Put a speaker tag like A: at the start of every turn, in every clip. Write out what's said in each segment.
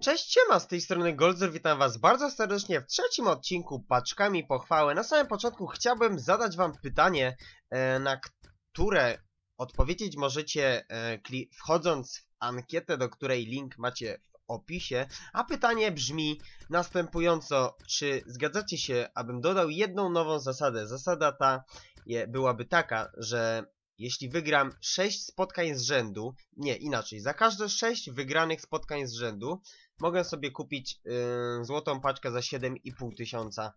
A: Cześć, siema, z tej strony Goldzor, witam was bardzo serdecznie w trzecim odcinku Paczkami Pochwały. Na samym początku chciałbym zadać wam pytanie, e, na które odpowiedzieć możecie e, wchodząc w ankietę, do której link macie w opisie. A pytanie brzmi następująco, czy zgadzacie się, abym dodał jedną nową zasadę? Zasada ta byłaby taka, że jeśli wygram 6 spotkań z rzędu, nie, inaczej, za każde 6 wygranych spotkań z rzędu, mogę sobie kupić y, złotą paczkę za 7,5 tysiąca.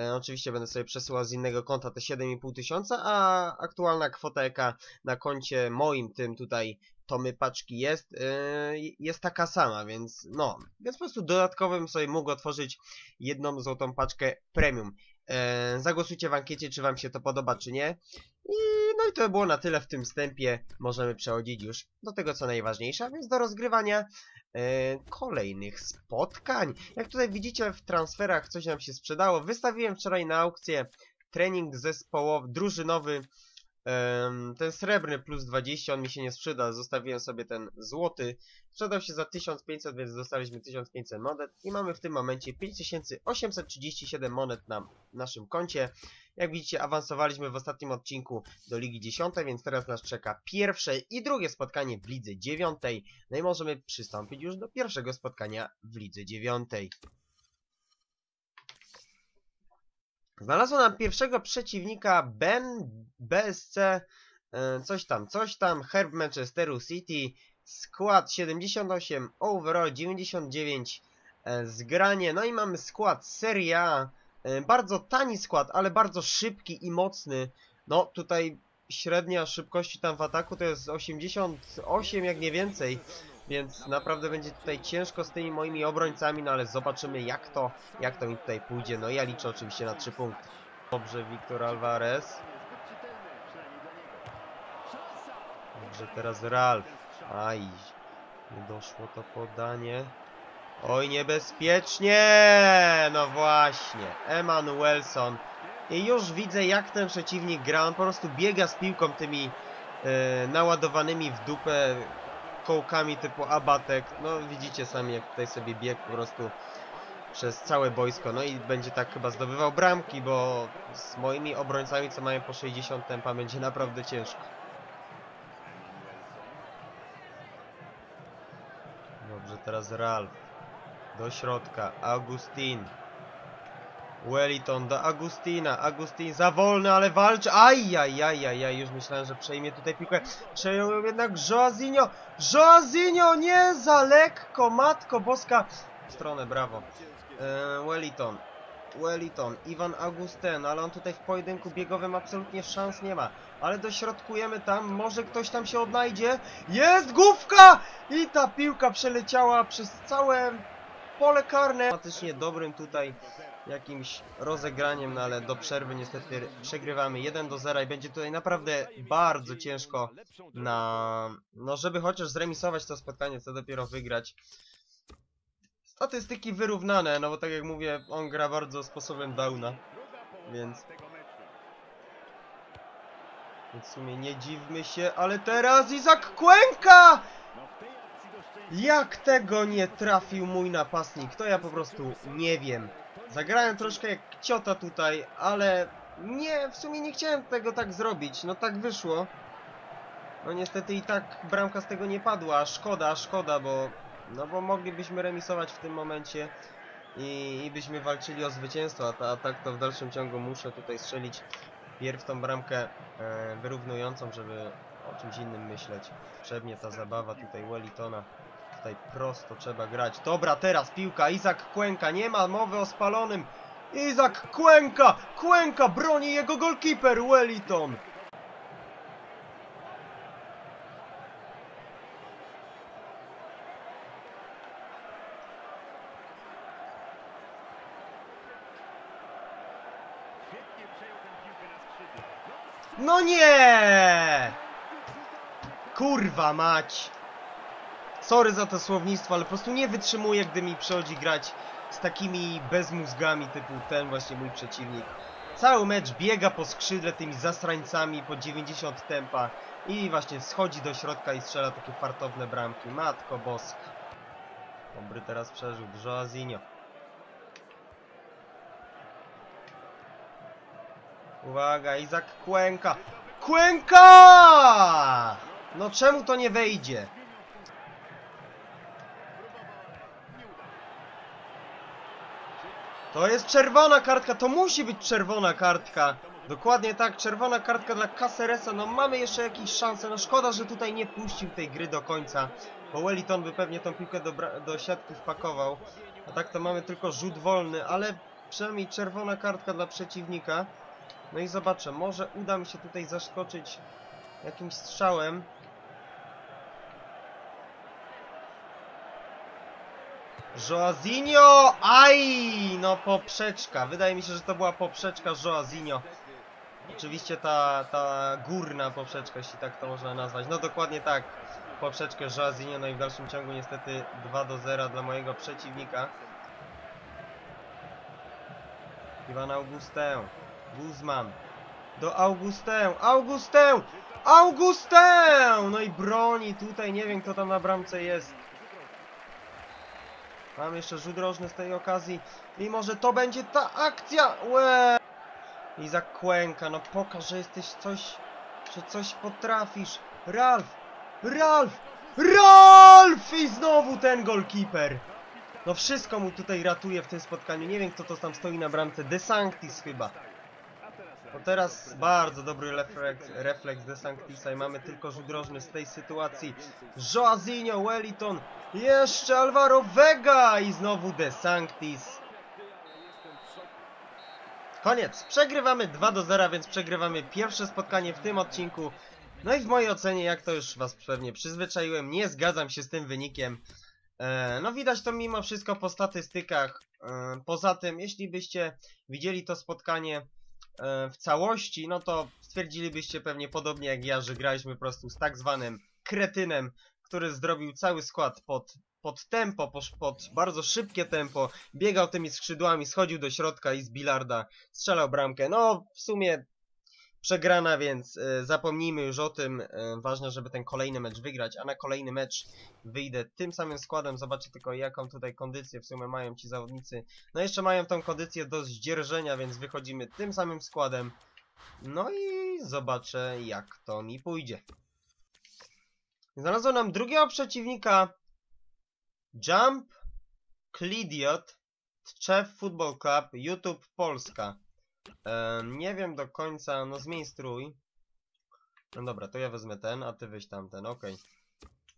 A: E, oczywiście będę sobie przesyłał z innego konta te 7,5 tysiąca, a aktualna kwota jaka na koncie moim, tym tutaj tomy paczki jest, y, jest taka sama, więc no, więc po prostu dodatkowym sobie mógł otworzyć jedną złotą paczkę premium. E, zagłosujcie w ankiecie, czy wam się to podoba, czy nie. I no i to było na tyle w tym wstępie. Możemy przechodzić już do tego, co najważniejsze, a więc do rozgrywania e, kolejnych spotkań. Jak tutaj widzicie w transferach coś nam się sprzedało. Wystawiłem wczoraj na aukcję trening zespołowy, drużynowy. ten srebrny plus 20, on mi się nie sprzeda, zostawiłem sobie ten złoty. Sprzedał się za 1500, więc dostaliśmy 1500 monet i mamy w tym momencie 5837 monet na naszym koncie. Jak widzicie, awansowaliśmy w ostatnim odcinku do Ligi 10, więc teraz nas czeka pierwsze i drugie spotkanie w Lidze 9. No i możemy przystąpić już do pierwszego spotkania w Lidze 9. Znalazło nam pierwszego przeciwnika Ben BSC, e, coś tam, coś tam, Herb Manchesteru City, skład 78, overall 99, e, zgranie, no i mamy skład Serie A, Bardzo tani skład, ale bardzo szybki i mocny. No tutaj średnia szybkości tam w ataku to jest 88 jak nie więcej. Więc naprawdę będzie tutaj ciężko z tymi moimi obrońcami, no ale zobaczymy jak to, jak to mi tutaj pójdzie. No ja liczę oczywiście na 3 punkty. Dobrze, Wiktor Alvarez. Dobrze, teraz Ralf. Aj, nie doszło to podanie. Oj, niebezpiecznie! No właśnie, Emanuelson. I już widzę, jak ten przeciwnik gra. On po prostu biega z piłką tymi e, naładowanymi w dupę kołkami typu abatek. No widzicie sami, jak tutaj sobie biegł po prostu przez całe boisko. No i będzie tak chyba zdobywał bramki, bo z moimi obrońcami, co mają po 60 tempa, będzie naprawdę ciężko. Dobrze, teraz Ralf. Do środka. Augustin. Wellington do Agustina. Agustin za wolny, ale walczy. Ajajajajaj. Już myślałem, że przejmie tutaj piłkę. Przejął jednak Joazinho. Joazinho nie za lekko. Matko boska. W stronę, brawo. E, Wellington. Wellington, Iwan Augustin, ale on tutaj w pojedynku biegowym absolutnie szans nie ma. Ale dośrodkujemy tam, może ktoś tam się odnajdzie. Jest główka! I ta piłka przeleciała przez całe pole karne. Dramatycznie dobrym tutaj jakimś rozegraniem, no ale do przerwy niestety przegrywamy 1 do 0 i będzie tutaj naprawdę bardzo ciężko na... No żeby chociaż zremisować to spotkanie, co dopiero wygrać. Statystyki wyrównane, no bo tak jak mówię, on gra bardzo sposobem downa, więc... Więc w sumie nie dziwmy się, ale teraz Izak Kłęka! Jak tego nie trafił mój napastnik, to ja po prostu nie wiem. Zagrałem troszkę jak ciota tutaj, ale nie, w sumie nie chciałem tego tak zrobić, no tak wyszło. No niestety i tak bramka z tego nie padła, szkoda, szkoda, bo no bo moglibyśmy remisować w tym momencie i, i byśmy walczyli o zwycięstwo, a, ta, a tak to w dalszym ciągu muszę tutaj strzelić pierw tą bramkę e, wyrównującą, żeby o czymś innym myśleć. Potrzebnie ta zabawa tutaj Wellingtona. Tutaj prosto trzeba grać. Dobra, teraz piłka. Izak Kłęka. Nie ma mowy o spalonym. Izak Kłęka! Kłęka broni jego golkiper Wellington. No nie! Kurwa mać! Sorry za to słownictwo, ale po prostu nie wytrzymuję, gdy mi przychodzi grać z takimi bezmózgami typu ten właśnie mój przeciwnik. Cały mecz biega po skrzydle tymi zasrańcami po 90 tempa i właśnie schodzi do środka i strzela takie fartowne bramki. Matko boska. Dobry teraz przeżył, Joazinho. Uwaga, Izak Kłęka. Kłęka! No czemu to nie wejdzie? To jest czerwona kartka, to musi być czerwona kartka. Dokładnie tak, czerwona kartka dla Caceresa. No mamy jeszcze jakieś szanse. No szkoda, że tutaj nie puścił tej gry do końca. Bo Wellington by pewnie tą piłkę do, do siatki wpakował. A tak to mamy tylko rzut wolny, ale przynajmniej czerwona kartka dla przeciwnika. No i zobaczę, może uda mi się tutaj zaskoczyć jakimś strzałem. Joazinho! Aj! No poprzeczka. Wydaje mi się, że to była poprzeczka Joazinho. Oczywiście ta, ta górna poprzeczka, jeśli tak to można nazwać. No dokładnie tak. Poprzeczkę Joazinho, no i w dalszym ciągu niestety 2 do 0 dla mojego przeciwnika. Iwan Augustę. Guzman. Do Augustę. Augustę! Augustę! No i broni tutaj. Nie wiem kto tam na bramce jest. Mam jeszcze rzut rożny z tej okazji. I może to będzie ta akcja! Łe! Izak Kłęka, no pokaż, że jesteś coś, że coś potrafisz. Ralf! Ralf! Ralf! I znowu ten golkeeper. No wszystko mu tutaj ratuje w tym spotkaniu. Nie wiem kto to tam stoi na bramce. De Sanctis chyba. No teraz bardzo dobry refleks, refleks De Sanctisa i mamy tylko rzut rożny z tej sytuacji. Joazinho, Wellington, jeszcze Alvaro Vega i znowu De Sanctis. Koniec. Przegrywamy 2 do 0, więc przegrywamy pierwsze spotkanie w tym odcinku. No i w mojej ocenie, jak to już was pewnie przyzwyczaiłem, nie zgadzam się z tym wynikiem. E, no widać to mimo wszystko po statystykach. E, poza tym, jeśli byście widzieli to spotkanie e, w całości, no to stwierdzilibyście pewnie podobnie jak ja, że graliśmy po prostu z tak zwanym kretynem, który zdrobił cały skład pod, pod tempo, pod, bardzo szybkie tempo, biegał tymi skrzydłami, schodził do środka i z bilarda strzelał bramkę. No, w sumie przegrana, więc e, zapomnijmy już o tym. E, ważne, żeby ten kolejny mecz wygrać, a na kolejny mecz wyjdę tym samym składem. Zobaczcie tylko, jaką tutaj kondycję w sumie mają ci zawodnicy. No, jeszcze mają tą kondycję do zdzierżenia, więc wychodzimy tym samym składem. No i zobaczę, jak to mi pójdzie. Znalazłem nam drugiego przeciwnika. Jump Klidiot Tczew Football Club YouTube Polska. E, nie wiem do końca, no zmień strój. No dobra, to ja wezmę ten, a ty weź tamten, okej.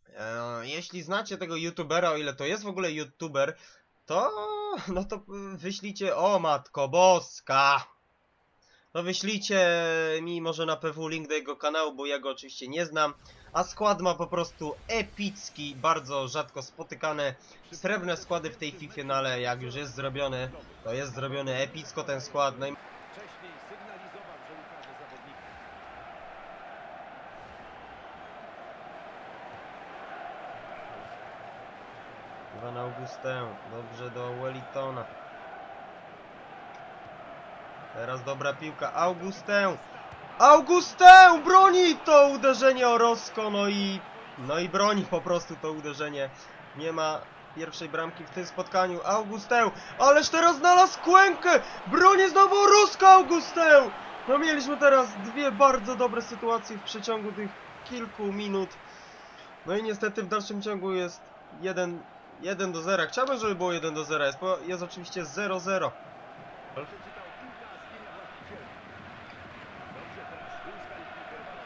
A: E, Jeśli znacie tego youtubera, o ile to jest w ogóle youtuber, to no to wyślijcie, o matko boska! No wyślijcie mi może na PW link do jego kanału, bo ja go oczywiście nie znam. A skład ma po prostu epicki, bardzo rzadko spotykane srebrne składy w tej FIFA, no ale jak już jest zrobiony, to jest zrobiony epicko ten skład. No i
B: Wcześniej sygnalizował, że ukaże zawodnika.
A: Iwan Augustę, dobrze do Wellingtona. Teraz dobra piłka, Augustę! Augustę! Broni to uderzenie Orozko, no i... No i broni po prostu to uderzenie. Nie ma pierwszej bramki w tym spotkaniu. Augustę! Ależ teraz znalazł Kłękę! Broni znowu Orozko Augustę! No mieliśmy teraz dwie bardzo dobre sytuacje w przeciągu tych kilku minut. No i niestety w dalszym ciągu jest 1, 1 do 0. Chciałbym, żeby było 1 do 0. Jest, jest oczywiście 0-0.
B: Przeczytał piłka, zmienia właściciela. Dobrze, teraz uzyskali piłkę rywala.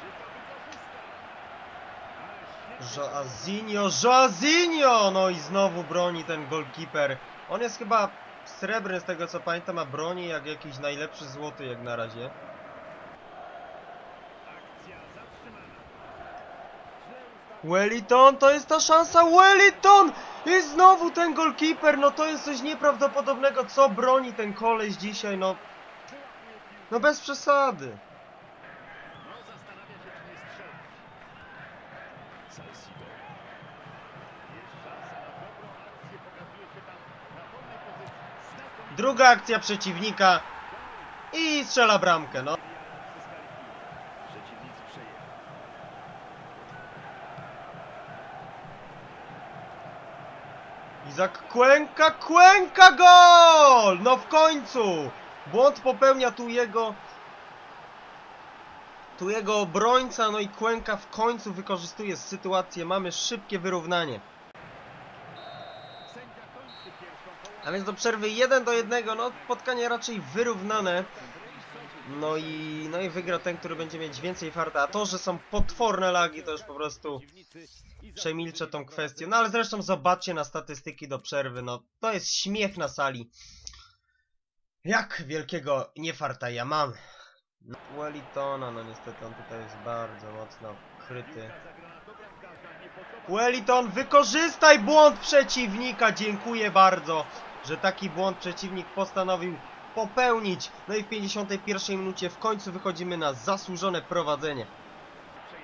B: Czy to wykorzysta? Ale świetnie
A: Joazinho, Joazinho! No i znowu broni ten golkeeper. On jest chyba srebrny z tego co pamiętam, a broni jak jakiś najlepszy złoty jak na razie. Wellington, to jest ta szansa, Wellington! I znowu ten golkeeper, no to jest coś nieprawdopodobnego, co broni ten koleś dzisiaj, no, no bez przesady. Druga akcja przeciwnika i strzela bramkę, no. Izak kłęka, kłęka gol! No w końcu! Błąd popełnia tu jego... Tu jego obrońca, no i kłęka w końcu wykorzystuje sytuację. Mamy szybkie wyrównanie. A więc do przerwy 1 do 1, no spotkanie raczej wyrównane. No i, no i wygra ten, który będzie mieć więcej farta. A to, że są potworne lagi, to już po prostu przemilczę tą kwestię. No ale zresztą zobaczcie na statystyki do przerwy, no to jest śmiech na sali. Jak wielkiego niefarta ja mam. No, Wellingtona, no niestety on tutaj jest bardzo mocno kryty. Wellington, wykorzystaj błąd przeciwnika, dziękuję bardzo, że taki błąd przeciwnik postanowił popełnić. No i w 51 minucie w końcu wychodzimy na zasłużone prowadzenie.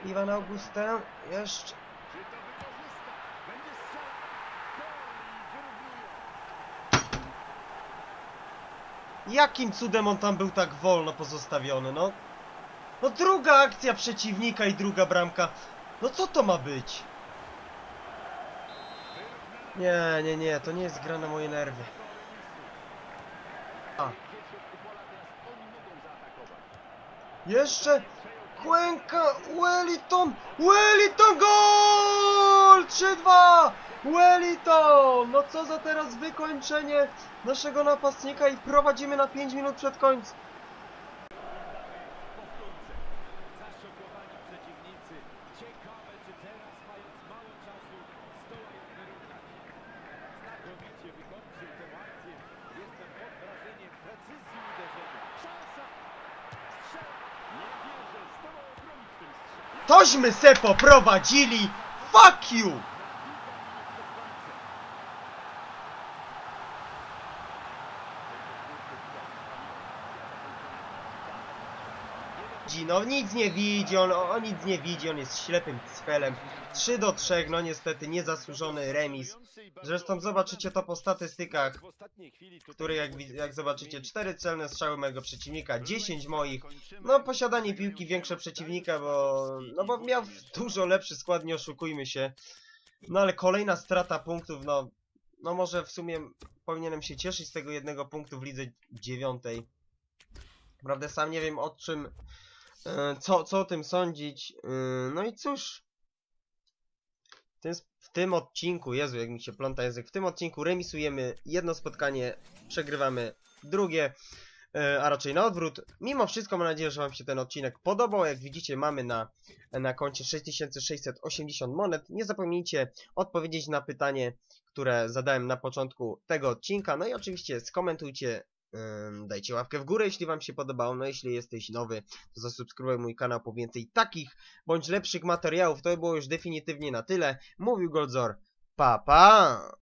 A: Iwan Augustę, jeszcze. Jakim cudem on tam był tak wolno pozostawiony, no? No druga akcja przeciwnika i druga bramka. No co to ma być? Nie, nie, nie, to nie jest gra na moje nerwy. A, jeszcze Kłęka, Wellington, Wellington gol! 3-2! Wellington! No co za teraz wykończenie naszego napastnika i prowadzimy na 5 minut przed końcem. Tośmy se poprowadzili! Fuck you! Widzi, No nic nie widzi, on, on nic nie widzi, on jest ślepym cfelem. 3 do 3, no niestety niezasłużony remis. Zresztą zobaczycie to po statystykach, które jak, jak zobaczycie, 4 celne strzały mojego przeciwnika, 10 moich. No posiadanie piłki większe przeciwnika, bo no bo miał dużo lepszy skład, nie oszukujmy się. No ale kolejna strata punktów, no no może w sumie powinienem się cieszyć z tego jednego punktu w lidze dziewiątej. Naprawdę sam nie wiem o czym, co, co o tym sądzić. E, No i cóż. W tym, odcinku, Jezu, jak mi się pląta język, w tym odcinku remisujemy jedno spotkanie, przegrywamy drugie, e, a raczej na odwrót. Mimo wszystko mam nadzieję, że Wam się ten odcinek podobał. Jak widzicie, mamy na, na koncie 6680 monet. Nie zapomnijcie odpowiedzieć na pytanie, które zadałem na początku tego odcinka. No i oczywiście skomentujcie, dajcie łapkę w górę, jeśli Wam się podobało. No jeśli jesteś nowy, to zasubskrybuj mój kanał po więcej takich bądź lepszych materiałów. To by było już definitywnie na tyle. Mówił Goldzor. Pa, pa!